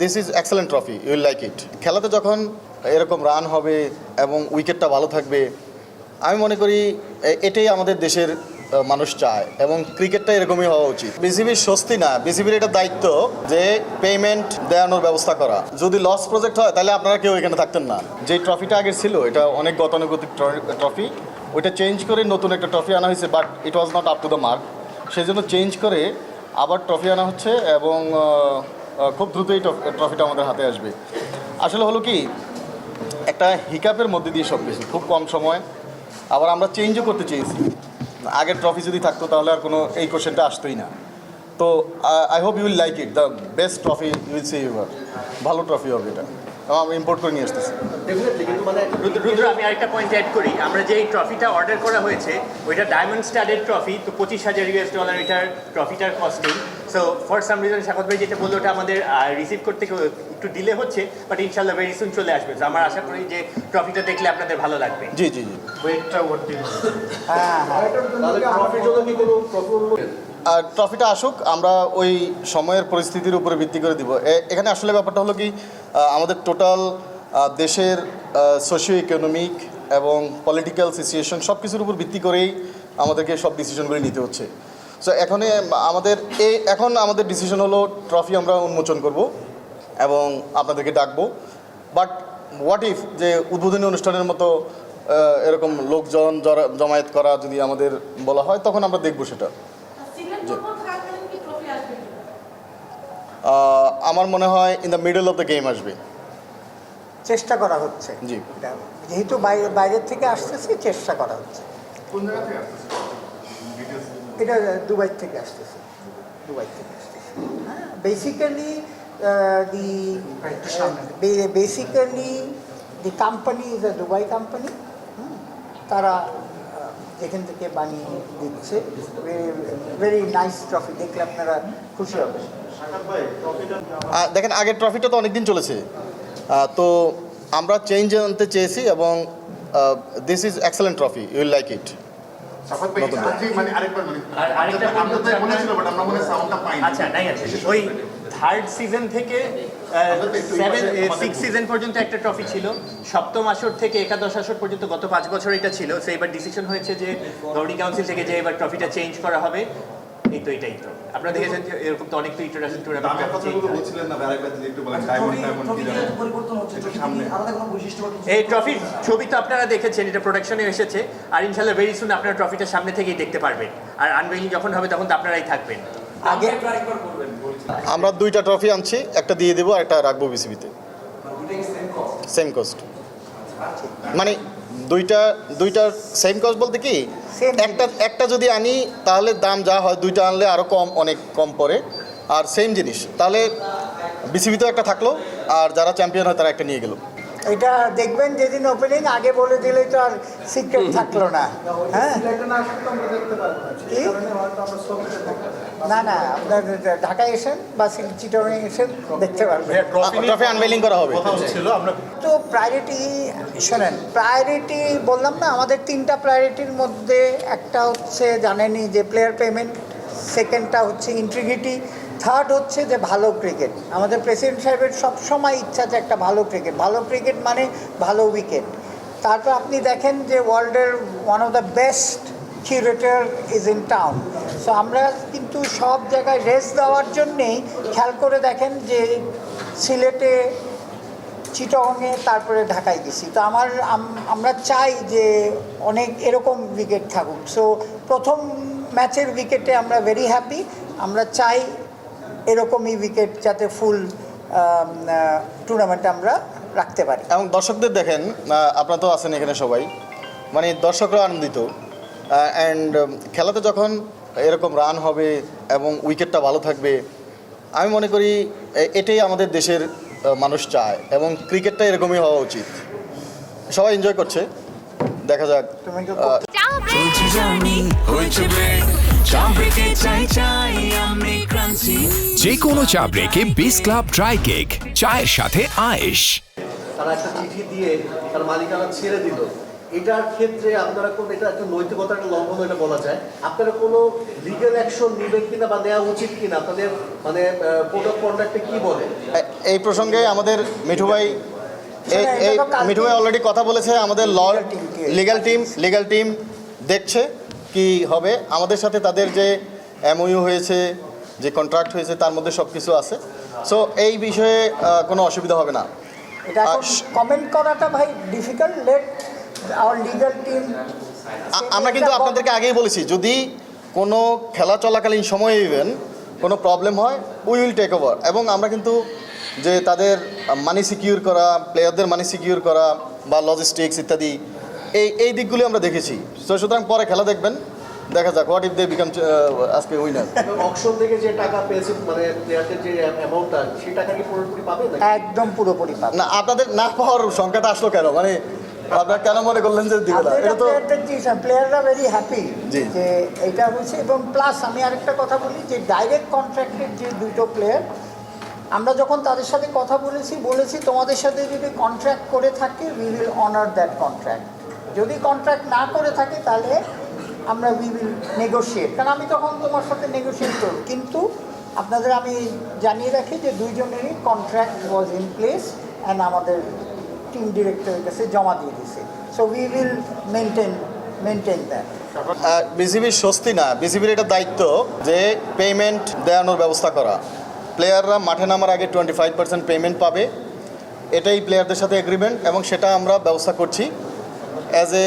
This is excellent trophy you'll like it খেলাতে যখন এরকম রান হবে এবং উইকেটটা ভালো থাকবে, আমি মনে করি এটাই আমাদের দেশের মানুষ চায় এবং ক্রিকেটটা এরকমই হওয়া উচিত। বিসিবির স্বস্তি না। বিসিবির এটা দায়িত্ব যে পেমেন্ট দেওয়ানোর ব্যবস্থা করা। যদি লস প্রজেক্ট হয়, তাহলে আপনারা কেউ এখানে থাকতেন না। যে ট্রফিটা আগে ছিল, এটা অনেক গতানুগতিক ট্রফি ওইটা চেঞ্জ করে নতুন একটা ট্রফি আনা হয়েছে but it was not up to the mark সেই জন্য চেঞ্জ করে আবার ট্রফি আনা হচ্ছে এবং খুব দ্রুতই ট্রফিটা আমাদের হাতে আসবে। আসলে হলো কি, একটা হিকাপের মধ্যে দিয়ে সব কিছু খুব কম সময়। আবার আমরা চেঞ্জও করতে চেয়েছি। আগের ট্রফি যদি থাকতো তাহলে আর কোনো এই কোশ্চেনটা আসতোই না। তো I hope you will like it the best trophy will see your ভালো ট্রফি হবে এটা। ইম্পোর্ট করে নিয়ে আসতেছি। রুদ্র রুদ্র, আমি আরেকটা পয়েন্ট অ্যাড করি। আমরা যে এই ট্রফিটা অর্ডার করা হয়েছে ওইটা ডায়মন্ড স্টারের ট্রফি তো পঁচিশ হাজার ইউএস ডলার এটার ট্রফিটার costing so for some reason স্বাগত ভাই যেটা বলল ওটা আমাদের রিসিভ করতে একটু- ডিলে হচ্ছে বাট ইনশাল্লাহ ভেরি সুন চলে আসবে। তো আমার আশা করি যে ট্রফিটা দেখলে আপনাদের ভালো লাগবে। জি জি জি। আর ট্রফিটা আসুক, আমরা ওই সময়ের পরিস্থিতির উপরে ভিত্তি করে দিব। এখানে আসলে ব্যাপারটা হলো কি আমাদের টোটাল দেশের সোশিও ইকোনমিক এবং পলিটিক্যাল সিচুয়েশন সব কিছুর উপর ভিত্তি করেই আমাদেরকে সব ডিসিশনগুলি নিতে হচ্ছে। সো এখন আমাদের এই এখন আমাদের ডিসিশন হলো ট্রফি আমরা উন্মোচন করব এবং আপনাদেরকে ডাকবো। বাট হোয়াট ইফ যে উদ্বোধনী অনুষ্ঠানের মতো এরকম লোকজন জমায়েত করা যদি আমাদের বলা হয়, তখন আমরা দেখব সেটা। আমার মনে হয় in the middle of the game আসবে। চেষ্টা করা হচ্ছে। জি। যেহেতু বাইরে বাইরের থেকে আসতেছে চেষ্টা করা হচ্ছে। এটা দুবাই থেকে আসতেছে। দুবাই থেকে আসতেছে। হ্যাঁ basically the basically the company is a Dubai company তারা যেখান থেকে বানিয়ে দিচ্ছে। ভেরি নাইস ট্রফি দেখলে আপনারা খুশি হবে দেখেন আগের ট্রফিটা তো অনেকদিন চলেছে। তো আমরা চেঞ্জ আনতে চেয়েছি এবং this is excellent trophy you'll like it আচ্ছা নাই আছে। ওই থার্ড সিজন থেকে সেভেন সিক্স সিজন পর্যন্ত একটা ট্রফি ছিল। সপ্তম আসর থেকে একাদশ আসর পর্যন্ত গত পাঁচ বছর এটা ছিল। সো এবার ডিসিশন হয়েছে যে গভর্নিং কাউন্সিল থেকে যে এবার ট্রফিটা চেঞ্জ করা হবে এই তো এটাই তো। আপনারা দেখেছেন যে এরকম তো অনেক তো ইন্টারন্যাশনাল টুর্নামেন্ট বলছিলেন না আরেকবার একটু বলেন ডায়মন্ড ডায়মন্ড কি জানেন পরিবর্তন হচ্ছে একটু সামনে। এই ট্রফির ছবি তো আপনারা দেখেছেন এটা প্রোডাকশনে এসেছে। আর ইনশাল্লাহ ভেরি সুন আপনারা ট্রফিটা সামনে থেকেই দেখতে পারবেন। আর আনভেইলিং যখন হবে তখন তো আপনারাই থাকবেন। আগে আমরা দুইটা ট্রফি আনছি একটা দিয়ে দেবো একটা রাখব বিসিবিতে। সেম কস্ট মানে দুইটা দুইটা সেম কস্ট বলতে কি একটা একটা যদি আনি তাহলে দাম যা হয় দুইটা আনলে আরও কম অনেক কম পড়ে। আর সেম জিনিস তাহলে বিসিবিতেও একটা থাকল আর যারা চ্যাম্পিয়ন হয় তারা একটা নিয়ে গেল। এটা দেখবেন যেদিন ওপেনিং আগে বলে দিলেই তো আর সিক্রেট থাকল না। হ্যাঁ? কি? না না আপনার ঢাকায় এসেন বা চিটং এসেন দেখতে পারবেন। ট্রফি আনভেলিং করা হবে। তো প্রায়োরিটি শোনেন প্রায়োরিটি বললাম না আমাদের তিনটা প্রায়োরিটির মধ্যে একটা হচ্ছে জানেনই যে প্লেয়ার পেমেন্ট সেকেন্ডটা হচ্ছে ইন্টিগ্রিটি থার্ড হচ্ছে যে ভালো ক্রিকেট আমাদের প্রেসিডেন্ট সাহেবের সবসময় ইচ্ছা যে একটা ভালো ক্রিকেট ভালো ক্রিকেট মানে ভালো উইকেট তারপর আপনি দেখেন যে ওয়ার্ল্ডের one of the best curator is in town so আমরা কিন্তু সব জায়গায় রেস দেওয়ার জন্যেই খেয়াল করে দেখেন যে সিলেটে চিটংয়ে তারপরে ঢাকায় গেছি। তো আমার আমরা চাই যে অনেক এরকম উইকেট থাকুক। সো প্রথম ম্যাচের উইকেটে আমরা ভেরি হ্যাপি আমরা চাই এরকমই উইকেট যাতে ফুল টুর্নামেন্টে আমরা রাখতে পারি। এবং দর্শকদের দেখেন আপনারা তো আছেন এখানে সবাই মানে দর্শকরা আনন্দিত। অ্যান্ড খেলাতে যখন এরকম রান হবে এবং উইকেটটা ভালো থাকবে আমি মনে করি এটাই আমাদের দেশের মানুষ চায় এবং ক্রিকেটটা এরকমই হওয়া উচিত। সবাই এনজয় করছে দেখা যাক। যে কোনো চা ব্রেকে বিস ক্লাব ড্রাই কেক চায়ের সাথে আয়েশ। তারা একটা চিঠি দিয়ে তার মালিকানা ছেড়ে দিল। এটার ক্ষেত্রে আপনারা কোন এটা একটা নৈতিকতার একটা লঙ্ঘন এটা বলা যায়। আপনারা কোনো লিগ্যাল অ্যাকশন নেবেন কিনা বা নেওয়া উচিত কিনা? আপনাদের মানে কোড অফ কন্ডাক্টে কি বলে? এই প্রসঙ্গে আমাদের মিঠু ভাই এই মিঠু ভাই অলরেডি কথা বলেছে আমাদের law legal team legal team দেখছে। কি হবে? আমাদের সাথে তাদের যে এমওইউ হয়েছে যে কন্ট্রাক্ট হয়েছে তার মধ্যে সব কিছু আছে। সো এই বিষয়ে কোনো অসুবিধা হবে না। এটা কমেন্ট করাটা ভাই difficult let our legal team আমরা কিন্তু আপনাদেরকে আগেই বলেছি যদি কোনো খেলা চলাকালীন সময়ে ইভেন কোনো প্রবলেম হয় উই উইল টেক ওভার এবং আমরা কিন্তু যে তাদের মানি সিকিউর করা প্লেয়ারদের মানি সিকিউর করা বা লজিস্টিক্স ইত্যাদি এই এই দিকগুলি আমরা দেখেছি। তো সুতরাং পরে খেলা দেখবেন। দেখা যাক হোয়াট ইফ দে বিকাম আজকে উইনার অকশন থেকে যে টাকা পেয়েছে মানে প্লেয়ারদের যে অ্যামাউন্টটা সেই টাকা কি পুরোপুরি পাবে নাকি? একদম পুরোপুরি পাবে। না আপনাদের না পাওয়ার সংখ্যাটা আসলো কেন? মানে আপনারা কেন মনে করলেন যে দিবে না? এটা তো প্লেয়াররা ভেরি হ্যাপি যে এটা হচ্ছে। এবং প্লাস আমি আরেকটা কথা বলি যে ডাইরেক্ট কন্ট্রাক্টেড যে দুটো প্লেয়ার আমরা যখন তাদের সাথে কথা বলেছি বলেছি তোমাদের সাথে যদি কন্ট্রাক্ট করে থাকে we will honour that contract যদি কন্ট্রাক্ট না করে থাকে, তাহলে আমরা উই উইল নেগোশিয়েট কারণ আমি তখন তোমার সাথে নেগোশিয়েট করব। কিন্তু আপনাদের আমি জানিয়ে রাখি যে দুইজনেরই contract was in place and আমাদের টিম ডিরেক্টরের কাছে জমা দিয়ে দিছে so we will maintain maintain that বিসিবির স্বস্তি না। বিসিবির এটা দায়িত্ব যে পেমেন্ট দেওয়ানোর ব্যবস্থা করা। প্লেয়াররা মাঠে নামার আগে টোয়েন্টি ফাইভ পার্সেন্ট পেমেন্ট পাবে। এটাই প্লেয়ারদের সাথে এগ্রিমেন্ট এবং সেটা আমরা ব্যবস্থা করছি। অ্যাজ এ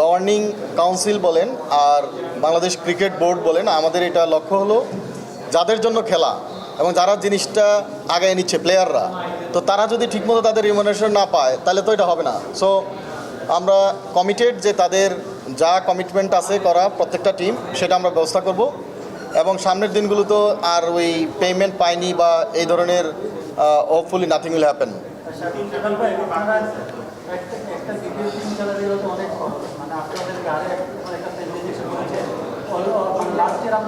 গভর্নিং কাউন্সিল বলেন আর বাংলাদেশ ক্রিকেট বোর্ড বলেন, আমাদের এটা লক্ষ্য হলো যাদের জন্য খেলা এবং যারা জিনিসটা আগায় নিচ্ছে প্লেয়াররা তো তারা যদি ঠিকমতো তাদের রিমুনারেশন না পায়, তাহলে তো এটা হবে না। সো আমরা কমিটেড যে তাদের যা কমিটমেন্ট আছে করা প্রত্যেকটা টিম সেটা আমরা ব্যবস্থা করব এবং সামনের দিনগুলো তো আর ওই পেমেন্ট পায়নি বা এই ধরনের হোপফুলি নাথিং উইল হ্যাপেন একটা একটা ভিডিও টিম খেলার এগুলো তো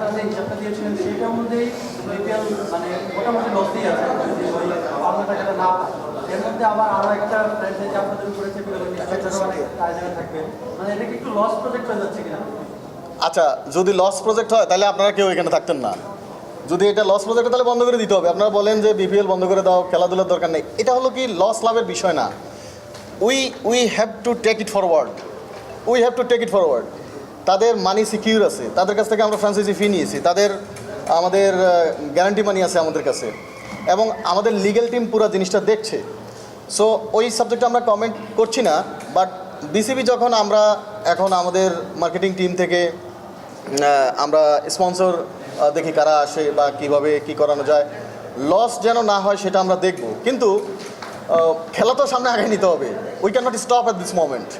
মানে যে হিসাবটা দিয়েছিলেন, সেটার মধ্যেই বিপিএল মানে মোটামুটি আছে। ওই টাকাটা না এর মধ্যে আবার একটা ফ্র্যাঞ্চাইজি আপনাদের মানে এটা কি একটু লস প্রজেক্ট হয়ে যাচ্ছে কিনা? আচ্ছা যদি লস প্রজেক্ট হয়, তাহলে আপনারা কেউ এখানে থাকতেন না। যদি এটা লস প্রজেক্ট তাহলে বন্ধ করে দিতে হবে। আপনারা বলেন যে বিপিএল বন্ধ করে দাও, খেলাধুলার দরকার নেই। এটা হলো কি লস লাভের বিষয় না। We we have to take it forward we have to take it forward তাদের মানি সিকিউর আছে। তাদের কাছ থেকে আমরা ফ্রান্সাইজি ফি নিয়েছি। তাদের, আমাদের গ্যারান্টি মানি আছে আমাদের কাছে। এবং আমাদের লিগেল টিম পুরো জিনিসটা দেখছে। সো ওই সাবজেক্টে আমরা কমেন্ট করছি না বাট বিসিবি যখন আমরা এখন আমাদের মার্কেটিং টিম থেকে আমরা স্পন্সর দেখি কারা আসে বা কীভাবে কি করানো যায়। লস যেন না হয় সেটা আমরা দেখব। কিন্তু খেলা তো সামনে আগে নিতে হবে। We can not stop at this moment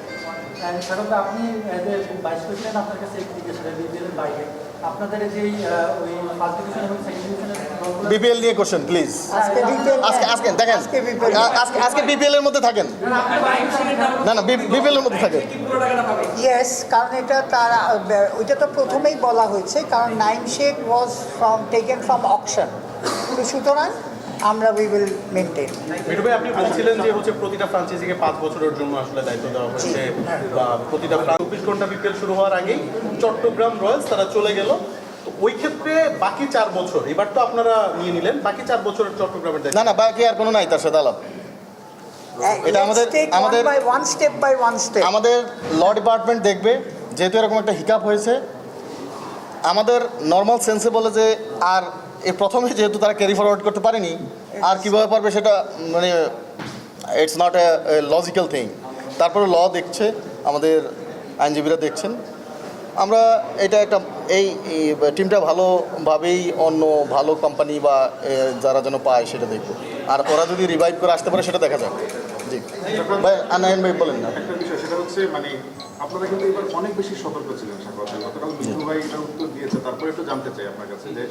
আপনি অ্যাজ প্রেসিডেন্ট আপনার কাছে একটি জিজ্ঞেস করি বিপিএলের বাইরে। আপনাদের যেই ওই ফার্স্ট ডিভিশন এবং সেকেন্ড ডিভিশনের বিপিএল নিয়ে কোশ্চেন প্লিজ আজকে বিপিএল আজকে আজকে দেখেন আজকে আজকে বিপিএল এর মধ্যে থাকেন। না না বিপিএল এর মধ্যে থাকেন। ইয়েস কারণ এটা তার ওইটা তো প্রথমেই বলা হয়েছে কারণ Naim Sheikh was from taken from auction তো সুতরাং আমরা উই উইল মেনটেন মিঠু ভাই আপনি বলছিলেন যে হচ্ছে প্রতিটা ফ্রাঞ্চাইজিকে পাঁচ বছরের জন্য আসলে দায়িত্ব দেওয়া হয়েছে বা প্রতিটা চব্বিশ ঘণ্টা বিপিএল শুরু হওয়ার আগেই চট্টগ্রাম রয়্যালস তারা চলে গেল। তো ওই ক্ষেত্রে বাকি চার বছর এবার তো আপনারা নিয়ে নিলেন বাকি চার বছরের চট্টগ্রামের দায়িত্ব। না না বাকি আর কোনো নাই তার সাথে আলাপ। এটা আমাদের- আমাদের- by one step by one step আমাদের ল ডিপার্টমেন্ট দেখবে যেহেতু এরকম একটা হিকাপ হয়েছে আমাদের নর্মাল সেন্সে বলে যে আর এর প্রথমে যেহেতু তারা ক্যারি ফরওয়ার্ড করতে পারেনি আর কীভাবে পারবে সেটা মানে it's not a logical thing তারপরে ল দেখছে আমাদের আইনজীবীরা দেখছেন। আমরা এটা একটা এই টিমটা ভালোভাবেই অন্য ভালো কোম্পানি বা যারা যেন পায় সেটা দেখব। আর ওরা যদি রিভাইভ করে আসতে পারে সেটা দেখা যাক। জি। ভাই আনায়ন ভাই বলেন না। একটা বিষয় সেটা হচ্ছে মানে আপনারা কিন্তু এবার অনেক বেশি সতর্ক ছিলেন সাগর গতকাল মিঠু ভাই এটার উত্তর দিয়েছে তারপরে একটু জানতে চাই আপনার কাছে যে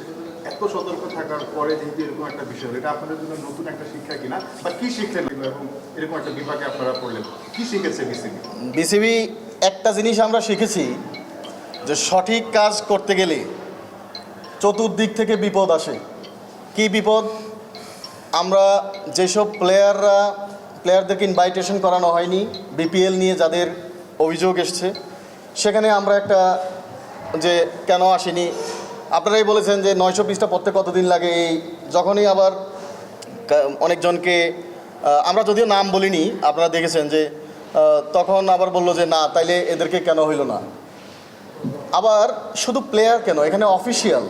এত সতর্ক থাকার পরে যেহেতু এরকম একটা বিষয়, এটা আপনাদের জন্য নতুন একটা শিক্ষা কিনা? বা কি শিখলেন এবং এরকম একটা বিভাগে আপনারা পড়লেন। কি শিখেছে বিসিবি? বিসিবি একটা জিনিস আমরা শিখেছি যে সঠিক কাজ করতে গেলে চতুর্দিক থেকে বিপদ আসে। কি বিপদ? আমরা যেসব প্লেয়াররা প্লেয়ারদেরকে ইনভাইটেশন করানো হয়নি বিপিএল নিয়ে যাদের অভিযোগ এসছে, সেখানে আমরা একটা যে কেন আসেনি আপনারাই বলেছেন যে নয়শো পিসটা পড়তে কতদিন লাগে এই যখনই আবার অনেকজনকে আমরা যদিও নাম বলিনি, আপনারা দেখেছেন যে তখন আবার বলল যে, না, তাইলে এদেরকে কেন হইল না? আবার শুধু প্লেয়ার কেন, এখানে অফিসিয়াল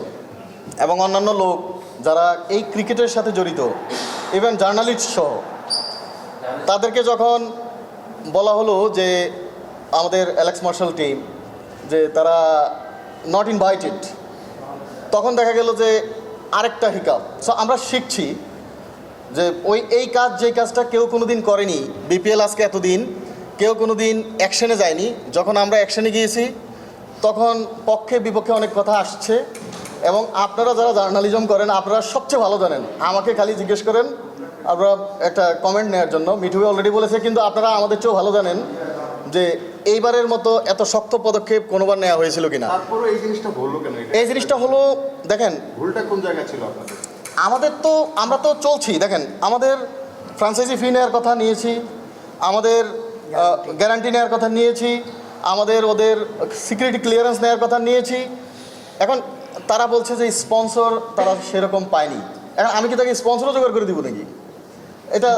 এবং অন্যান্য লোক যারা এই ক্রিকেটের সাথে জড়িত ইভেন জার্নালিস্ট সহ, তাদেরকে যখন বলা হলো যে, আমাদের অ্যালেক্স মার্শাল টিম যে তারা নট ইনভাইটেড তখন দেখা গেল যে আরেকটা হিকাপ সো আমরা শিখছি যে ওই, এই কাজ যে কাজটা কেউ কোনো দিন করেনি বিপিএল আজকে এতদিন, কেউ কোনো দিন অ্যাকশনে যায়নি। যখন আমরা অ্যাকশনে গিয়েছি, তখন পক্ষে বিপক্ষে অনেক কথা আসছে এবং আপনারা যারা জার্নালিজম করেন, আপনারা সবচেয়ে ভালো জানেন। আমাকে খালি জিজ্ঞেস করেন, আপনারা একটা কমেন্ট নেওয়ার জন্য। মিঠু অলরেডি বলেছে, কিন্তু আপনারা আমাদের চেয়েও ভালো জানেন যে এইবারের মতো এত শক্ত পদক্ষেপ কোনোবার নেওয়া হয়েছিল কিনা? এই জিনিসটা বলল কেন? এই জিনিসটা হলো দেখেন ভুলটা কোন জায়গায় ছিল আপনাদের? আমাদের তো আমরা তো চলছি দেখেন আমাদের ফ্রাঞ্চাইজি ফি নেওয়ার কথা নিয়েছি আমাদের গ্যারান্টি নেওয়ার কথা নিয়েছি আমাদের ওদের সিকিউরিটি ক্লিয়ারেন্স নেওয়ার কথা নিয়েছি। এখন তারা বলছে যে স্পন্সর তারা সেরকম পায়নি। এখন আমি কি তাকে স্পন্সরও জোগাড় করে দিব নাকি? এটা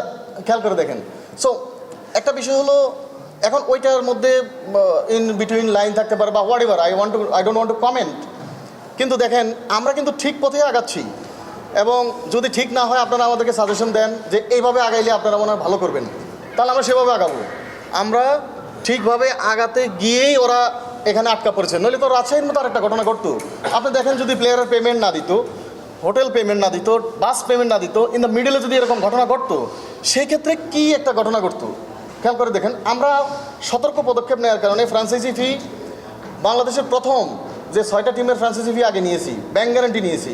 খেয়াল করে দেখেন। সো একটা বিষয় হলো এখন ওইটার মধ্যে ইন বিটুইন লাইন থাকতে পারে বা whatever I want to I don't want to comment কিন্তু দেখেন, আমরা কিন্তু ঠিক পথে আগাচ্ছি। এবং যদি ঠিক না হয়, আপনারা আমাদেরকে সাজেশন দেন যে এইভাবে আগাইলে আপনারা মনে হয় ভালো করবেন। তাহলে আমরা সেভাবে আগাবো। আমরা ঠিকভাবে আগাতে গিয়েই ওরা এখানে আটকা পড়েছে। নইলে তো রাজশাহীর মতো আরেকটা ঘটনা ঘটতো। আপনি দেখেন যদি প্লেয়ারের পেমেন্ট না দিত হোটেল পেমেন্ট না দিত বাস পেমেন্ট না দিত ইন দ্য মিডলে যদি এরকম ঘটনা ঘটতো সেই ক্ষেত্রে কী একটা ঘটনা ঘটতো? খেয়াল করে দেখেন, আমরা সতর্ক পদক্ষেপ নেওয়ার কারণে ফ্রান্সাইজি ফি বাংলাদেশের প্রথম যে ছয়টা টিমের ফ্রান্সাইজি ফি আগে নিয়েছি ব্যাংক গ্যারান্টি নিয়েছি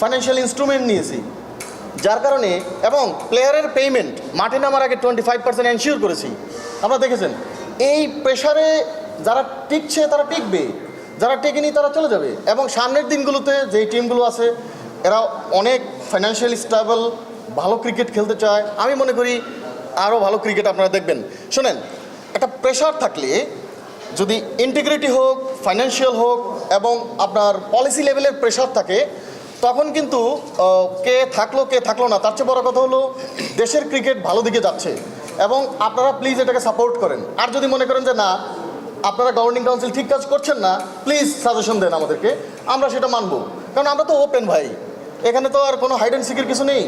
ফাইন্যান্সিয়াল ইনস্ট্রুমেন্ট নিয়েছি। যার কারণে এবং প্লেয়ারের পেমেন্ট মাঠে নামার আগে টোয়েন্টি ফাইভ পার্সেন্ট এনশিওর করেছি। আপনারা দেখেছেন, এই প্রেশারে যারা টিকছে তারা টিকবে, যারা টেকেনি তারা চলে যাবে। এবং সামনের দিনগুলোতে যেই টিমগুলো আছে, এরা অনেক ফাইন্যান্সিয়ালি স্টেবল ভালো ক্রিকেট খেলতে চায়। আমি মনে করি আরও ভালো ক্রিকেট আপনারা দেখবেন। শোনেন, একটা প্রেশার থাকলে যদি ইন্টিগ্রিটি হোক ফাইন্যান্সিয়াল হোক এবং আপনার পলিসি লেভেলের প্রেশার থাকে, তখন কিন্তু কে থাকল কে থাকল না, তার চেয়ে বড় কথা হলো, দেশের ক্রিকেট ভালো দিকে যাচ্ছে এবং আপনারা প্লিজ এটাকে সাপোর্ট করেন। আর যদি মনে করেন যে না, আপনারা গভর্নিং কাউন্সিল ঠিক কাজ করছেন না প্লিজ সাজেশন দেন আমাদেরকে। আমরা সেটা মানবো। কারণ আমরা তো ওপেন ভাই। এখানে তো আর কোনো হাইড অ্যান্ড সিকের কিছু নেই।